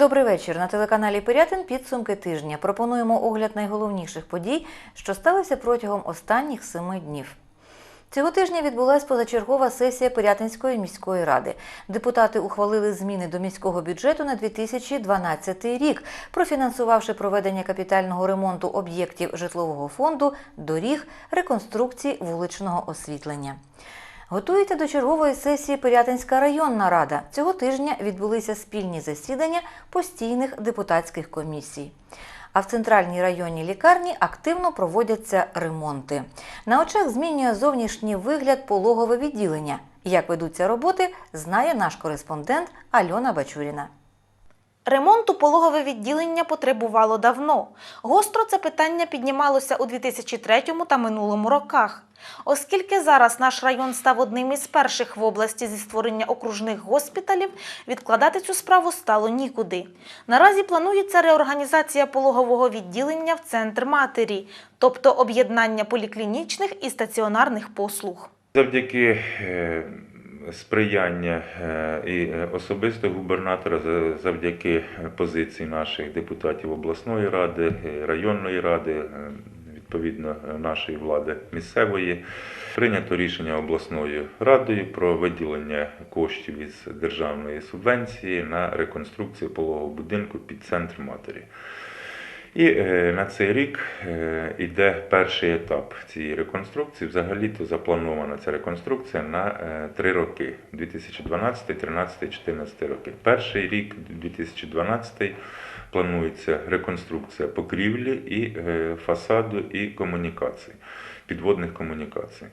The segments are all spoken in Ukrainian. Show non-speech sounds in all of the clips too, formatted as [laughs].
Добрий вечір. На телеканалі Пирятин підсумки тижня. Пропонуємо огляд найголовніших подій, що сталися протягом останніх семи днів. Цього тижня відбулася позачергова сесія Пирятинської міської ради. Депутати ухвалили зміни до міського бюджету на 2012 рік, профінансувавши проведення капітального ремонту об'єктів житлового фонду, доріг, реконструкції вуличного освітлення. Готується до чергової сесії Пирятинська районна рада. Цього тижня відбулися спільні засідання постійних депутатських комісій. А в центральній районній лікарні активно проводяться ремонти. На очах змінює зовнішній вигляд пологове відділення. Як ведуться роботи, знає наш кореспондент Альона Бачуріна. Ремонту пологове відділення потребувало давно. Гостро це питання піднімалося у 2003 та минулому роках. Оскільки зараз наш район став одним із перших в області зі створення окружних госпіталів, відкладати цю справу стало нікуди. Наразі планується реорганізація пологового відділення в центр матері, тобто об'єднання поліклінічних і стаціонарних послуг. Завдяки е, сприяння е, і е, особисто губернатора, за- завдяки позиції наших депутатів обласної ради, е, районної ради, е, відповідно е, нашої влади місцевої, прийнято рішення обласною радою про виділення коштів із державної субвенції на реконструкцію пологового будинку під центр матері. І е, на цей рік е, йде перший етап цієї реконструкції. Взагалі-то запланована ця реконструкція на е, три роки: 2012, 2013, 2014 роки. Перший рік, 2012, планується реконструкція покрівлі і е, фасаду і комунікацій, підводних комунікацій.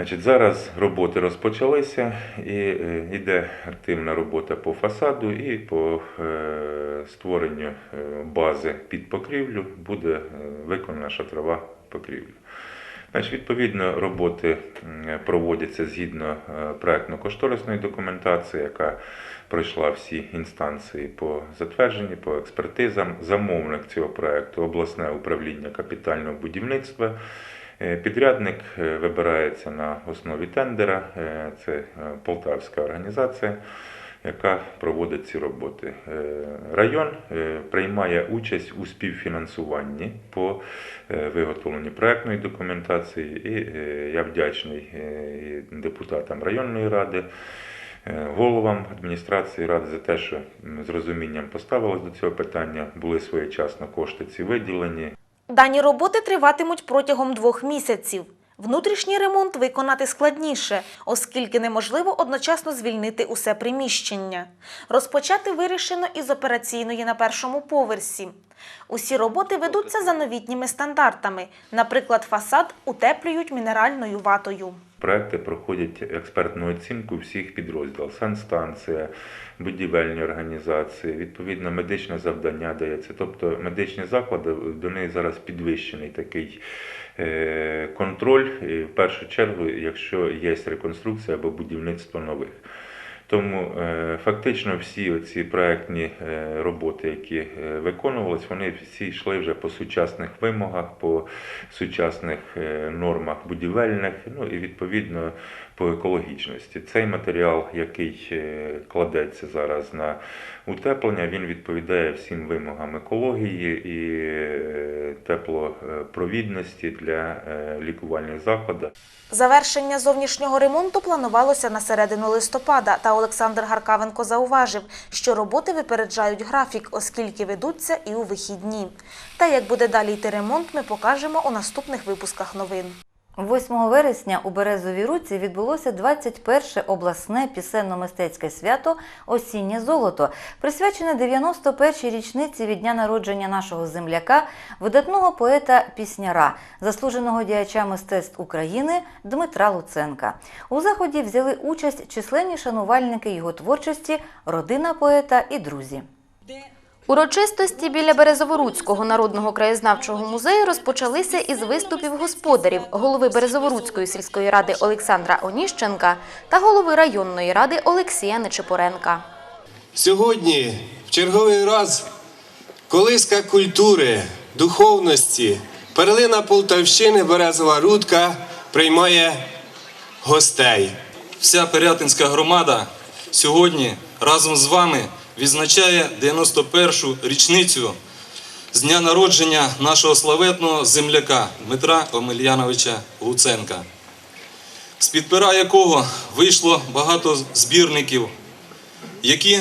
Значить, зараз роботи розпочалися і е, йде активна робота по фасаду і по е, створенню е, бази під покрівлю буде е, виконана шатрова покрівля. Значить, відповідно, роботи проводяться згідно е, проектно-кошторисної документації, яка пройшла всі інстанції по затвердженні, по експертизам. Замовник цього проекту обласне управління капітального будівництва. Е, Підрядник е, вибирається на основі тендера. Е, Це полтавська організація, яка проводить ці роботи. Район приймає участь у співфінансуванні по виготовленню проектної документації. І я вдячний депутатам районної ради. Головам адміністрації ради за те, що з розумінням поставились до цього питання, були своєчасно кошти ці виділені. Дані роботи триватимуть протягом двох місяців. Внутрішній ремонт виконати складніше, оскільки неможливо одночасно звільнити усе приміщення. Розпочати вирішено із операційної на першому поверсі. Усі роботи ведуться за новітніми стандартами. Наприклад, фасад утеплюють мінеральною ватою. Проекти проходять експертну оцінку всіх підрозділів: санстанція, будівельні організації, відповідно, медичне завдання дається. Тобто медичні заклади до неї зараз підвищений такий контроль, і в першу чергу, якщо є реконструкція або будівництво нових. Тому е, фактично всі ці проектні е, роботи, які виконувалися, вони всі йшли вже по сучасних вимогах, по сучасних е, нормах будівельних, ну і відповідно по екологічності. Цей матеріал, який е, кладеться зараз на утеплення, він відповідає всім вимогам екології і е, теплопровідності для е, лікувальних закладів. Завершення зовнішнього ремонту планувалося на середину листопада, та Олександр Гаркавенко зауважив, що роботи випереджають графік, оскільки ведуться і у вихідні. Та як буде далі йти ремонт, ми покажемо у наступних випусках новин. 8 вересня у Березовій Руці відбулося 21 обласне пісенно-мистецьке свято Осіннє золото, присвячене 91-й річниці від дня народження нашого земляка, видатного поета-пісняра, заслуженого діяча мистецтв України Дмитра Луценка. У заході взяли участь численні шанувальники його творчості, родина поета і друзі. Урочистості біля Березоворуцького народного краєзнавчого музею розпочалися із виступів господарів голови Березоворуцької сільської ради Олександра Оніщенка та голови районної ради Олексія Нечипоренка. Сьогодні в черговий раз колиска культури, духовності, перлина Полтавщини Березова Рудка приймає гостей. Вся Пирятинська громада сьогодні разом з вами відзначає 91-шу річницю з дня народження нашого славетного земляка Дмитра Омельяновича Луценка, з-під пера якого вийшло багато збірників, які,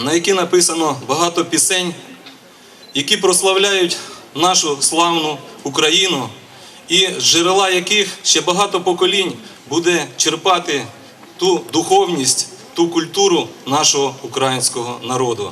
на які написано багато пісень, які прославляють нашу славну Україну, і з джерела яких ще багато поколінь буде черпати ту духовність, ту культуру нашого українського народу.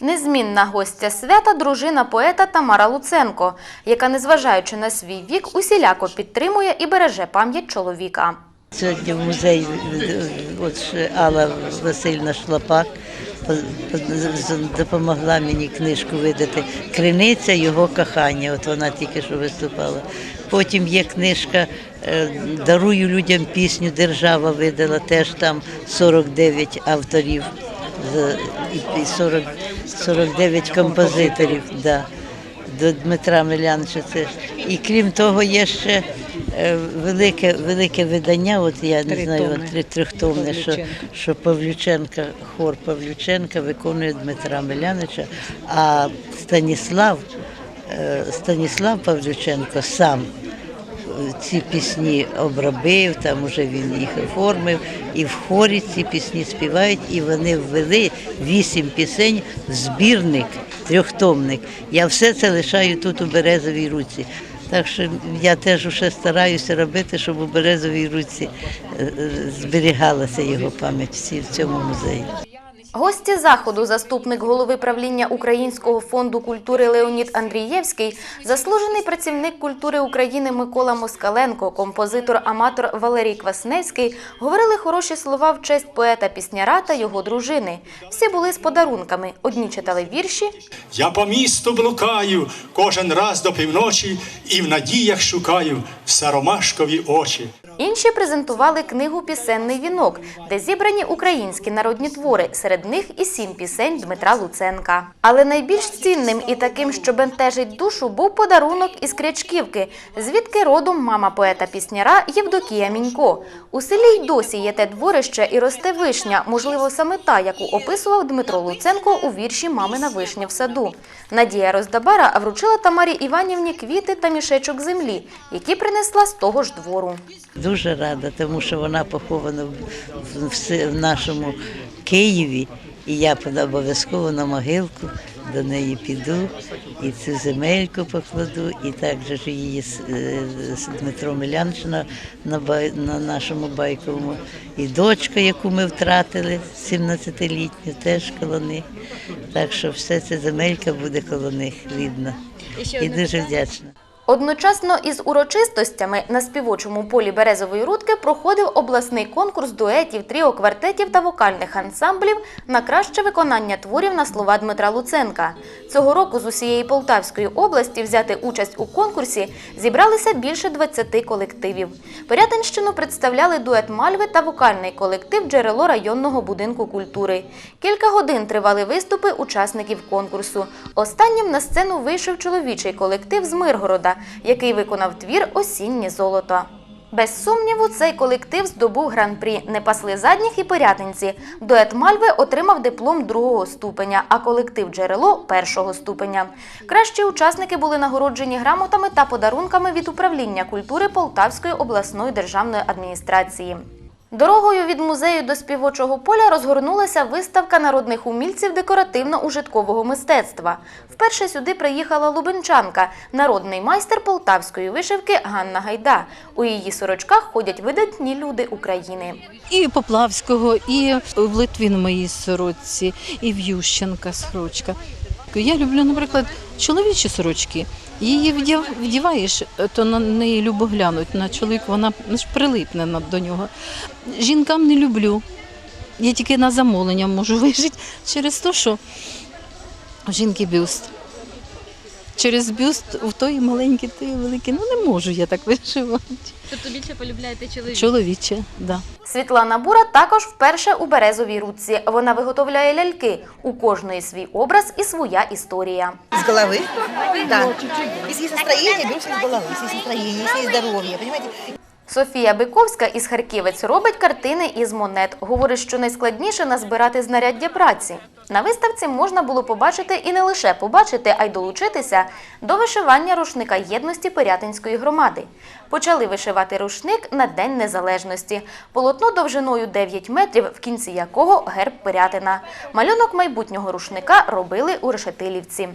Незмінна гостя свята дружина поета Тамара Луценко, яка, незважаючи на свій вік, усіляко підтримує і береже пам'ять чоловіка. Сьогодні в музей от Алла Васильівна Шлапак по- по- допомогла мені книжку видати Криниця його кохання. От вона тільки що виступала. Потім є книжка Дарую людям пісню. Держава видала теж там 49 авторів і і 40, 49 композиторів. Да до Дмитра Миляновича. Це. І крім того, є ще е, велике, велике видання, от я не знаю, три трьохтомне, що, що Павлюченка, хор Павлюченка виконує Дмитра Миляновича, а Станіслав, е, Станіслав Павлюченко сам е, ці пісні обробив, там уже він їх оформив, і в хорі ці пісні співають, і вони ввели вісім пісень в збірник, трьохтомник. Я все це лишаю тут у березовій руці. Так що я теж уже стараюся робити, щоб у березовій руці е, е, зберігалася його пам'ять в цьому музеї. Гості заходу, заступник голови правління Українського фонду культури Леонід Андрієвський, заслужений працівник культури України Микола Москаленко, композитор-аматор Валерій Квасневський говорили хороші слова в честь поета-пісняра та його дружини. Всі були з подарунками. Одні читали вірші, Я по місту блукаю кожен раз до півночі і в надіях шукаю все ромашкові очі. Інші презентували книгу Пісенний вінок, де зібрані українські народні твори, серед них і сім пісень Дмитра Луценка. Але найбільш цінним і таким, що бентежить душу, був подарунок із Крячківки, звідки родом мама поета-пісняра Євдокія Мінько. У селі й досі є те дворище і росте вишня, можливо, саме та, яку описував Дмитро Луценко у вірші Мамина вишня в саду. Надія Роздабара вручила Тамарі Іванівні квіти та мішечок землі, які принесла з того ж двору. Дуже рада, тому що вона похована в, нашому Києві, і я обов'язково на могилку до неї піду і цю земельку покладу, і також її з, е, Дмитро Милянович на, на, на нашому байковому. І дочка, яку ми втратили, 17-літню, теж коло них. Так що все це земелька буде коло них рідна. І дуже вдячна. Одночасно із урочистостями на співочому полі Березової рудки проходив обласний конкурс дуетів, тріо, квартетів та вокальних ансамблів на краще виконання творів на слова Дмитра Луценка. Цього року з усієї Полтавської області взяти участь у конкурсі зібралися більше 20 колективів. Порятинщину представляли дует Мальви та вокальний колектив Джерело районного будинку культури. Кілька годин тривали виступи учасників конкурсу. Останнім на сцену вийшов чоловічий колектив з Миргорода, який виконав твір Осіннє золото. Без сумніву, цей колектив здобув гран-прі «Не пасли задніх» і «Порятинці». Дует Мальви отримав диплом другого ступеня, а колектив «Джерело» – першого ступеня. Кращі учасники були нагороджені грамотами та подарунками від управління культури Полтавської обласної державної адміністрації. Дорогою від музею до співочого поля розгорнулася виставка народних умільців декоративно-ужиткового мистецтва. Вперше сюди приїхала лубенчанка, народний майстер полтавської вишивки Ганна Гайда. У її сорочках ходять видатні люди України. І Поплавського, і в Литві на моїй сорочці, і в Ющенка сорочка. Я люблю, наприклад, чоловічі сорочки. Її вдіваєш, то на неї любо глянуть. На чоловік вона ну, ж прилипне до нього. Жінкам не люблю. Я тільки на замовлення можу [laughs] вижити через те, що жінки бюст. Через бюст в той маленький, той великий. Ну не можу я так [laughs] вишивати. Тобто більше полюбляєте чоловік? Чоловіче, так. Да. Світлана Бура також вперше у березовій рудці. Вона виготовляє ляльки. У кожної свій образ і своя історія. С головы? Да. Настроение, берем с головы. Если есть настроение, если есть здоровье, понимаете? Софія Биковська із Харківець робить картини із монет. Говорить, що найскладніше назбирати знаряддя праці. На виставці можна було побачити і не лише побачити, а й долучитися до вишивання рушника єдності Пирятинської громади. Почали вишивати рушник на День Незалежності. Полотно довжиною 9 метрів, в кінці якого герб Пирятина. Малюнок майбутнього рушника робили у Решетилівці.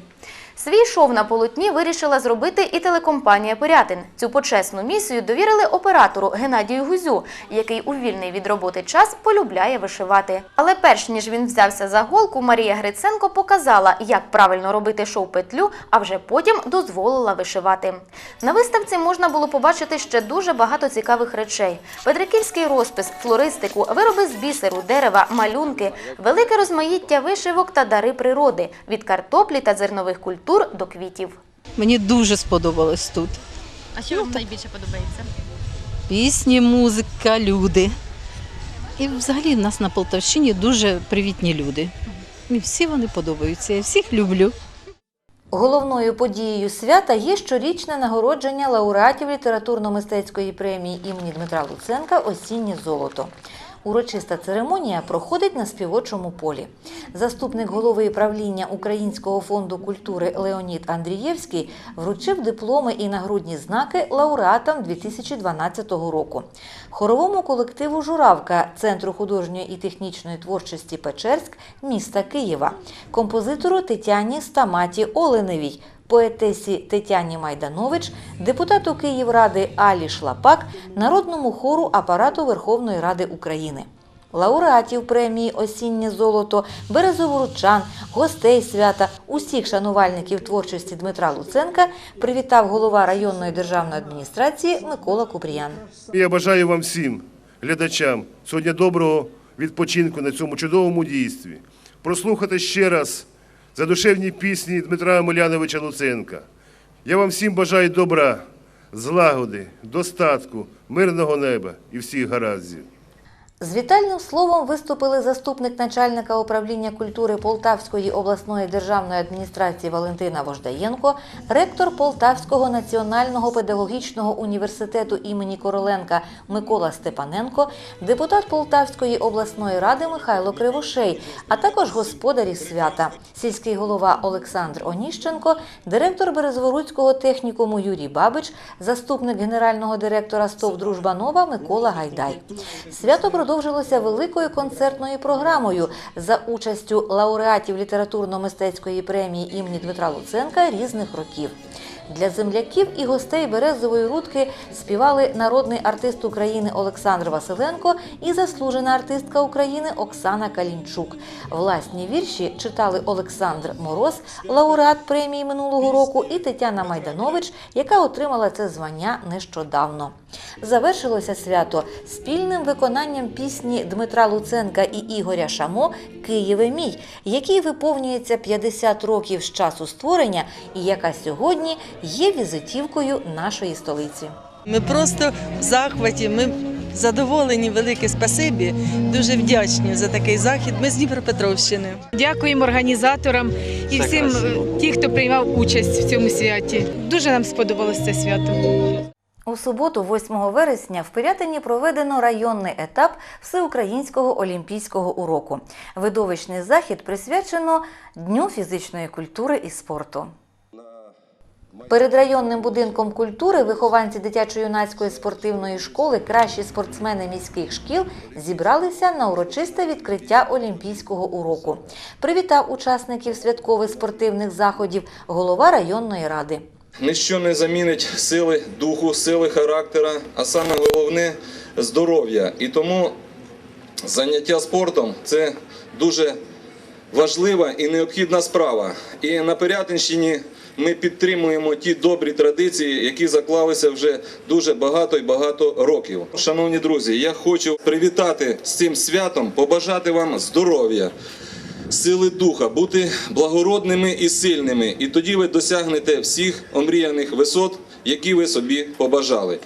Свій шов на полотні вирішила зробити і телекомпанія Пирятин. Цю почесну місію довірили оператору Геннадію Гузю, який у вільний від роботи час полюбляє вишивати. Але перш ніж він взявся за голку, Марія Гриценко показала, як правильно робити шов-петлю, а вже потім дозволила вишивати. На виставці можна було побачити ще дуже багато цікавих речей: петриківський розпис, флористику, вироби з бісеру, дерева, малюнки, велике розмаїття вишивок та дари природи від картоплі та зернових культур до квітів. Мені дуже сподобалось тут. А що вам найбільше подобається? Пісні, музика, люди. І взагалі в нас на Полтавщині дуже привітні люди. Мені всі вони подобаються, я всіх люблю. Головною подією свята є щорічне нагородження лауреатів літературно-мистецької премії імені Дмитра Луценка Осіннє золото. Урочиста церемонія проходить на співочому полі. Заступник голови правління Українського фонду культури Леонід Андрієвський вручив дипломи і нагрудні знаки лауреатам 2012 року. Хоровому колективу Журавка Центру художньої і технічної творчості Печерськ міста Києва, композитору Тетяні Стаматі Оленевій, поетесі Тетяні Майданович, депутату Київради Алі Шлапак, народному хору апарату Верховної Ради України. Лауреатів премії Осіннє золото, березоворучан, гостей свята, усіх шанувальників творчості Дмитра Луценка привітав голова районної державної адміністрації Микола Купріян. Я бажаю вам всім, глядачам, сьогодні доброго відпочинку на цьому чудовому дійстві. Прослухати ще раз задушевні пісні Дмитра Омеляновича Луценка. Я вам всім бажаю добра, злагоди, достатку, мирного неба і всіх гараздів. З вітальним словом виступили заступник начальника управління культури Полтавської обласної державної адміністрації Валентина Вождаєнко, ректор Полтавського національного педагогічного університету імені Короленка Микола Степаненко, депутат Полтавської обласної ради Михайло Кривошей, а також господарі свята, сільський голова Олександр Оніщенко, директор Березворуцького технікуму Юрій Бабич, заступник генерального директора СТОВ Дружба Нова Микола Гайдай. Свято продовжилося великою концертною програмою за участю лауреатів літературно-мистецької премії імені Дмитра Луценка різних років. Для земляків і гостей Березової рудки співали народний артист України Олександр Василенко і заслужена артистка України Оксана Калінчук. Власні вірші читали Олександр Мороз, лауреат премії минулого року, і Тетяна Майданович, яка отримала це звання нещодавно. Завершилося свято спільним виконанням пісні Дмитра Луценка і Ігоря Шамо Києве мій, який виповнюється 50 років з часу створення і яка сьогодні є візитівкою нашої столиці. Ми просто в захваті. Ми задоволені, велике спасибі. Дуже вдячні за такий захід. Ми з Дніпропетровщини. Дякуємо організаторам і всім ті, хто приймав участь в цьому святі. Дуже нам сподобалось це свято. У суботу, 8 вересня, в Пирятині проведено районний етап Всеукраїнського олімпійського уроку. Видовищний захід присвячено Дню фізичної культури і спорту. Перед районним будинком культури вихованці дитячо-юнацької спортивної школи, кращі спортсмени міських шкіл зібралися на урочисте відкриття олімпійського уроку. Привітав учасників святкових спортивних заходів голова районної ради. Ніщо не замінить сили духу, сили характера, а саме головне здоров'я. І тому заняття спортом це дуже важлива і необхідна справа. І на Пирятинщині ми підтримуємо ті добрі традиції, які заклалися вже дуже багато і багато років. Шановні друзі, я хочу привітати з цим святом, побажати вам здоров'я. Сили духа, бути благородними і сильними, і тоді ви досягнете всіх омріяних висот, які ви собі побажали.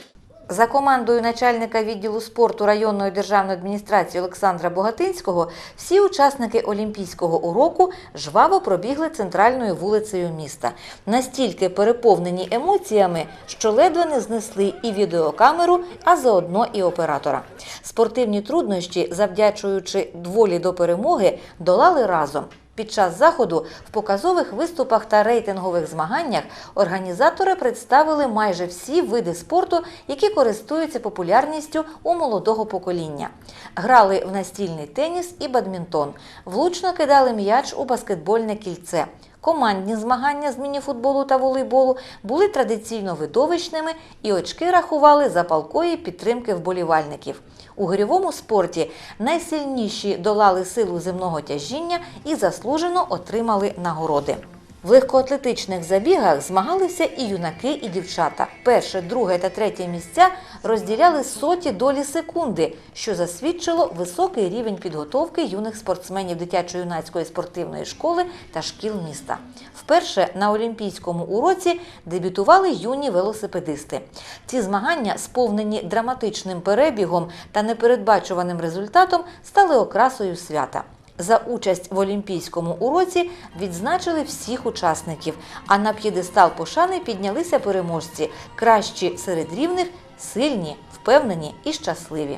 За командою начальника відділу спорту районної державної адміністрації Олександра Богатинського всі учасники олімпійського уроку жваво пробігли центральною вулицею міста, настільки переповнені емоціями, що ледве не знесли і відеокамеру, а заодно і оператора. Спортивні труднощі, завдячуючи волі до перемоги, долали разом. Під час заходу в показових виступах та рейтингових змаганнях організатори представили майже всі види спорту, які користуються популярністю у молодого покоління. Грали в настільний теніс і бадмінтон, влучно кидали м'яч у баскетбольне кільце. Командні змагання з мініфутболу та волейболу були традиційно видовищними і очки рахували за палкої підтримки вболівальників. У гирьовому спорті найсильніші долали силу земного тяжіння і заслужено отримали нагороди. В легкоатлетичних забігах змагалися і юнаки, і дівчата. Перше, друге та третє місця розділяли соті долі секунди, що засвідчило високий рівень підготовки юних спортсменів дитячо-юнацької спортивної школи та шкіл міста. Вперше на Олімпійському уроці дебютували юні велосипедисти. Ці змагання, сповнені драматичним перебігом та непередбачуваним результатом, стали окрасою свята. За участь в Олімпійському уроці відзначили всіх учасників, а на п'єдестал пошани піднялися переможці, кращі серед рівних, сильні, впевнені і щасливі.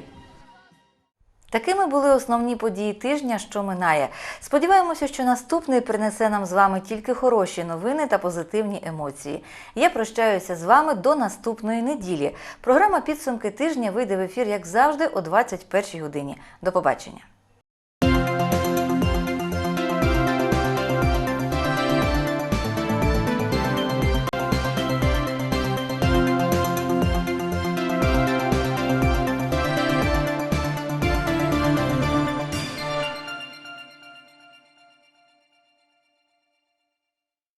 Такими були основні події тижня, що минає. Сподіваємося, що наступний принесе нам з вами тільки хороші новини та позитивні емоції. Я прощаюся з вами до наступної неділі. Програма підсумки тижня вийде в ефір, як завжди, о 21 годині. До побачення.